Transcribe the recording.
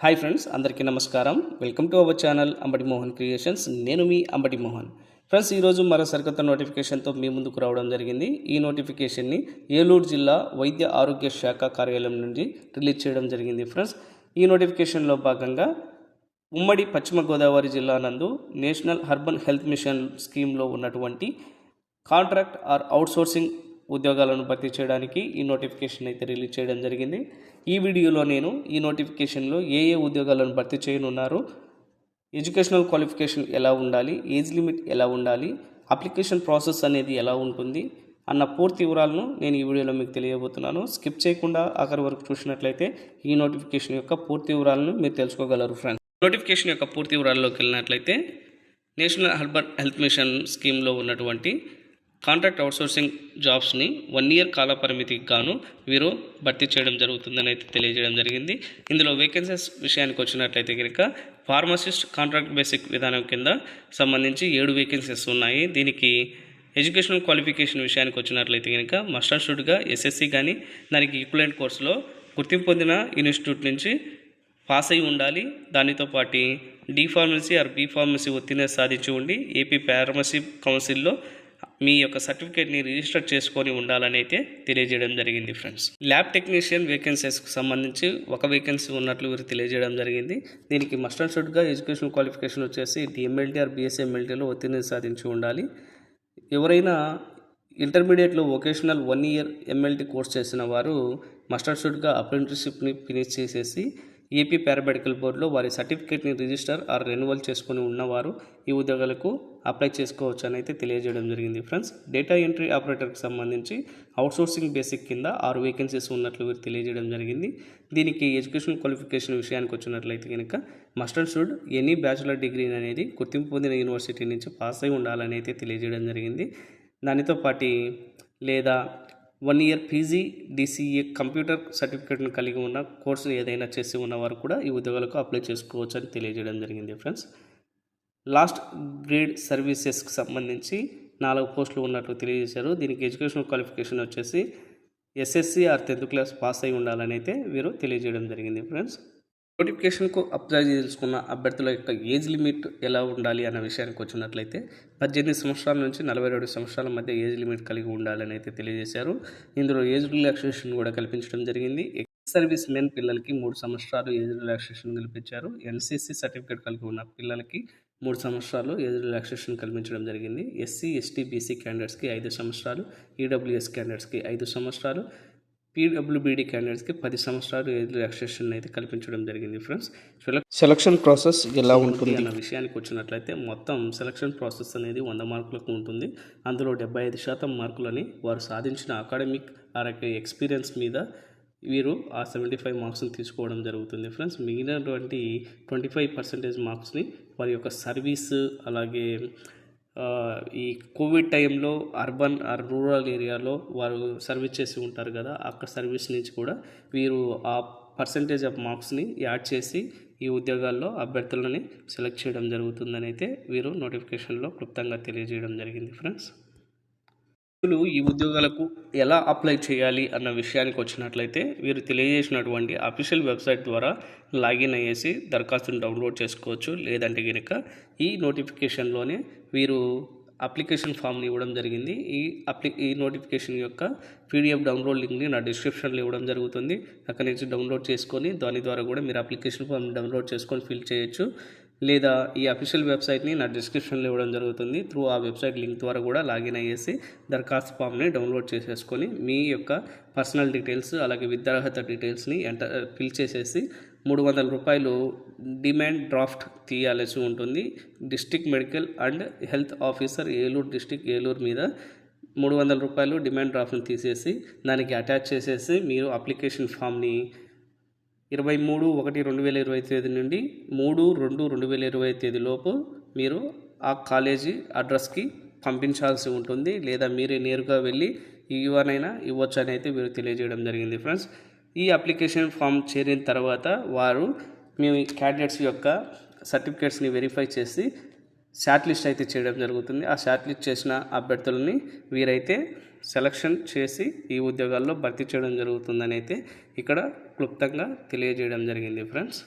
Hi friends అందరికీ నమస్కారం. Welcome to our channel Ambati Mohan creations. నేను మీ అంబటి మోహన్. ఫ్రెండ్స్ ఈరోజు మరో సరికొత్త నోటిఫికేషన్తో మీ ముందుకు రావడం జరిగింది. ఈ నోటిఫికేషన్ని ఏలూరు జిల్లా వైద్య ఆరోగ్య శాఖ కార్యాలయం నుండి రిలీజ్ చేయడం జరిగింది ఫ్రెండ్స్. ఈ నోటిఫికేషన్లో భాగంగా ఉమ్మడి పశ్చిమ గోదావరి జిల్లా నందు నేషనల్ అర్బన్ హెల్త్ మిషన్ స్కీమ్లో ఉన్నటువంటి కాంట్రాక్ట్ ఆర్ అవుట్సోర్సింగ్ ఉద్యోగాలను భర్తీ చేయడానికి ఈ నోటిఫికేషన్ అయితే రిలీజ్ చేయడం జరిగింది. ఈ వీడియోలో నేను ఈ నోటిఫికేషన్లో ఏ ఏ ఉద్యోగాలను భర్తీ చేయనున్నారు ఎడ్యుకేషనల్ క్వాలిఫికేషన్ ఎలా ఉండాలి ఏజ్ లిమిట్ ఎలా ఉండాలి అప్లికేషన్ ప్రాసెస్ అనేది ఎలా ఉంటుంది అన్న పూర్తి వివరాలను నేను ఈ వీడియోలో మీకు తెలియబోతున్నాను. స్కిప్ చేయకుండా ఆఖరి వరకు చూసినట్లయితే ఈ నోటిఫికేషన్ యొక్క పూర్తి వివరాలను మీరు తెలుసుకోగలరు ఫ్రెండ్స్. నోటిఫికేషన్ యొక్క పూర్తి వివరాల్లోకి వెళ్ళినట్లయితే నేషనల్ అర్బన్ హెల్త్ మిషన్ స్కీమ్లో ఉన్నటువంటి కాంట్రాక్ట్ అవుట్సోర్సింగ్ జాబ్స్ని వన్ ఇయర్ కాల పరిమితికి గాను వీరు భర్తీ చేయడం జరుగుతుందని అయితే తెలియజేయడం జరిగింది. ఇందులో వేకెన్సీస్ విషయానికి వచ్చినట్లయితే కనుక ఫార్మసిస్ట్ కాంట్రాక్ట్ బేసిక్ విధానం కింద సంబంధించి ఏడు వేకెన్సీస్ ఉన్నాయి. దీనికి ఎడ్యుకేషనల్ క్వాలిఫికేషన్ విషయానికి వచ్చినట్లయితే కనుక మస్టర్ స్టూడ్గా ఎస్ఎస్సి కానీ దానికి ఈక్వలెంట్ కోర్సులో గుర్తింపు పొందిన ఇన్స్టిట్యూట్ నుంచి పాస్ అయి ఉండాలి. దానితో పాటు D pharmacy or B pharmacy ఉత్తీర్ణత సాధించి ఉండి ఏపీ ఫార్మసీ కౌన్సిల్లో మీ యొక్క సర్టిఫికేట్ని రిజిస్టర్ చేసుకొని ఉండాలని అయితే తెలియజేయడం జరిగింది ఫ్రెండ్స్. ల్యాబ్ టెక్నీషియన్ వేకెన్సీస్కి సంబంధించి ఒక వేకెన్సీ ఉన్నట్లు వీరు తెలియజేయడం జరిగింది. దీనికి మస్ట్ అండ్ షుడ్గా ఎడ్యుకేషన్ క్వాలిఫికేషన్ వచ్చేసి డిఎంఎల్టీ ఆర్ బిఎస్సీ ఎంఎల్టీలో సాధించి ఉండాలి. ఎవరైనా ఇంటర్మీడియట్లో vocational one year MLT course చేసిన వారు మస్టర్ షూట్గా అప్రెంటిస్షిప్ని ఫినిష్ చేసేసి ఏపీ పారామెడికల్ బోర్డులో వారి సర్టిఫికేట్ని రిజిస్టర్ ఆర్ రెన్యువల్ చేసుకొని ఉన్నవారు ఈ ఉద్యోగాలకు అప్లై చేసుకోవచ్చు అని అయితే తెలియజేయడం జరిగింది. ఫ్రెండ్స్ డేటా ఎంట్రీ ఆపరేటర్కి సంబంధించి అవుట్సోర్సింగ్ బేసిక్ కింద ఆరు వేకెన్సీస్ ఉన్నట్లు వీరు తెలియజేయడం జరిగింది. దీనికి ఎడ్యుకేషన్ క్వాలిఫికేషన్ విషయానికి వచ్చినట్లయితే కనుక must or should any bachelor degree అనేది గుర్తింపు పొందిన యూనివర్సిటీ నుంచి పాస్ అయి ఉండాలని అయితే తెలియజేయడం జరిగింది. దానితో పాటు లేదా one year PG DCA computer సర్టిఫికేట్ను కలిగి ఉన్న కోర్సు ఏదైనా చేసి ఉన్నవారు కూడా ఈ ఉద్యోగాలకు అప్లై చేసుకోవచ్చు అని తెలియజేయడం జరిగింది ఫ్రెండ్స్ లాస్ట్ గ్రేడ్ సర్వీసెస్కి సంబంధించి నాలుగు పోస్టులు ఉన్నట్లు తెలియజేశారు. దీనికి ఎడ్యుకేషనల్ క్వాలిఫికేషన్ వచ్చేసి SSC or tenth class pass అయి ఉండాలని అయితే వీరు తెలియజేయడం జరిగింది ఫ్రెండ్స్ నోటిఫికేషన్కు అప్లై చేసుకున్న అభ్యర్థుల యొక్క ఏజ్ లిమిట్ ఎలా ఉండాలి అన్న విషయానికి వచ్చినట్లయితే పద్దెనిమిది సంవత్సరాల నుంచి నలభై రెండు సంవత్సరాల మధ్య ఏజ్ లిమిట్ కలిగి ఉండాలని అయితే తెలియజేశారు. ఇందులో ఏజ్ రిలాక్సేషన్ కూడా కల్పించడం జరిగింది. ఎక్స్ సర్వీస్ మెన్ పిల్లలకి మూడు సంవత్సరాలు ఏజ్ రిలాక్సేషన్ కల్పించారు. ఎన్సీసీ సర్టిఫికేట్ కలిగి ఉన్న పిల్లలకి మూడు సంవత్సరాలు ఏజ్ రిలాక్సేషన్ కల్పించడం జరిగింది. ఎస్సీ ఎస్టీ బీసీ క్యాండిడేట్స్కి ఐదు సంవత్సరాలు ఈడబ్ల్యూఎస్ క్యాండిడేట్స్కి ఐదు సంవత్సరాలు పీడబ్ల్యూబీడీ క్యాండిడేట్స్కి పది సంవత్సరాలు రిలాక్సేషన్ అయితే కల్పించడం జరిగింది ఫ్రెండ్స్. సెలక్షన్ ప్రాసెస్ ఎలా ఉంటుంది? అన్న విషయానికి వచ్చినట్లయితే మొత్తం సెలక్షన్ ప్రాసెస్ అనేది వంద మార్కులకు ఉంటుంది. అందులో డెబ్బై ఐదు శాతం మార్కులని వారు సాధించిన అకాడమిక్ అలాగే ఎక్స్పీరియన్స్ మీద వీరు ఆ సెవెంటీ ఫైవ్ మార్క్స్ని తీసుకోవడం జరుగుతుంది ఫ్రెండ్స్. మిగిలినటువంటి ట్వంటీ ఫైవ్ పర్సెంటేజ్ మార్క్స్ని వారి యొక్క సర్వీస్ అలాగే ఈ కోవిడ్ టైంలో అర్బన్ ఆర్ రూరల్ ఏరియాలో వారు సర్వీస్ చేసి ఉంటారు కదా అక్కడ సర్వీస్ నుంచి కూడా వీరు ఆ పర్సంటేజ్ ఆఫ్ మార్క్స్ని యాడ్ చేసి ఈ ఉద్యోగాల్లో అభ్యర్థులని సెలెక్ట్ చేయడం జరుగుతుందని అయితే వీరు నోటిఫికేషన్లో క్లుప్తంగా తెలియజేయడం జరిగింది ఫ్రెండ్స్ వ్యక్తులు ఈ ఉద్యోగాలకు ఎలా అప్లై చేయాలి అన్న విషయానికి వచ్చినట్లయితే వీరు తెలియజేసినటువంటి అఫీషియల్ వెబ్సైట్ ద్వారా లాగిన్ అయ్యేసి దరఖాస్తును డౌన్లోడ్ చేసుకోవచ్చు. లేదంటే కనుక ఈ నోటిఫికేషన్లోనే వీరు అప్లికేషన్ ఫామ్ని ఇవ్వడం జరిగింది. ఈ అప్లి ఈ నోటిఫికేషన్ యొక్క పీడిఎఫ్ డౌన్లోడ్ లింక్ని నా డిస్క్రిప్షన్లో ఇవ్వడం జరుగుతుంది. అక్కడి నుంచి డౌన్లోడ్ చేసుకొని దాని ద్వారా కూడా మీరు అప్లికేషన్ ఫామ్ డౌన్లోడ్ చేసుకొని ఫిల్ చేయొచ్చు. లేదా ఈ అఫీషియల్ వెబ్సైట్ని నా డిస్క్రిప్షన్లో ఇవ్వడం జరుగుతుంది. త్రూ ఆ వెబ్సైట్ లింక్ ద్వారా కూడా లాగిన్ అయ్యేసి దరఖాస్తు ఫామ్ని డౌన్లోడ్ చేసేసుకొని మీ యొక్క పర్సనల్ డీటెయిల్స్ అలాగే విద్యార్హత డీటెయిల్స్ని ఎంటర్ ఫిల్ చేసేసి మూడు వందల రూపాయలు డిమాండ్ డ్రాఫ్ట్ తీయాల్సి ఉంటుంది. District medical and health officer Eluru district Eluru మీద మూడు వందల రూపాయలు డిమాండ్ డ్రాఫ్ట్ని తీసేసి దానికి అటాచ్ చేసేసి మీరు అప్లికేషన్ ఫామ్ని ఇరవై మూడు ఒకటి రెండు వేల ఇరవై తేదీ నుండి మూడు రెండు రెండు వేల ఇరవై తేదీలోపు మీరు ఆ కాలేజీ అడ్రస్కి పంపించాల్సి ఉంటుంది. లేదా మీరే నేరుగా వెళ్ళి ఇవ్వనైనా ఇవ్వచ్చు అని అయితే మీరు తెలియజేయడం జరిగింది ఫ్రెండ్స్. ఈ అప్లికేషన్ ఫామ్ చేరిన తర్వాత వారు మీ క్యాండిడేట్స్ యొక్క సర్టిఫికేట్స్ని వెరిఫై చేసి షార్ట్ లిస్ట్ అయితే చేయడం జరుగుతుంది. ఆ షార్ట్ లిస్ట్ చేసిన అభ్యర్థులని వీరైతే సెలక్షన్ చేసి ఈ ఉద్యోగాల్లో భర్తీ చేయడం జరుగుతుందని అయితే ఇక్కడ క్లుప్తంగా తెలియజేయడం జరిగింది ఫ్రెండ్స్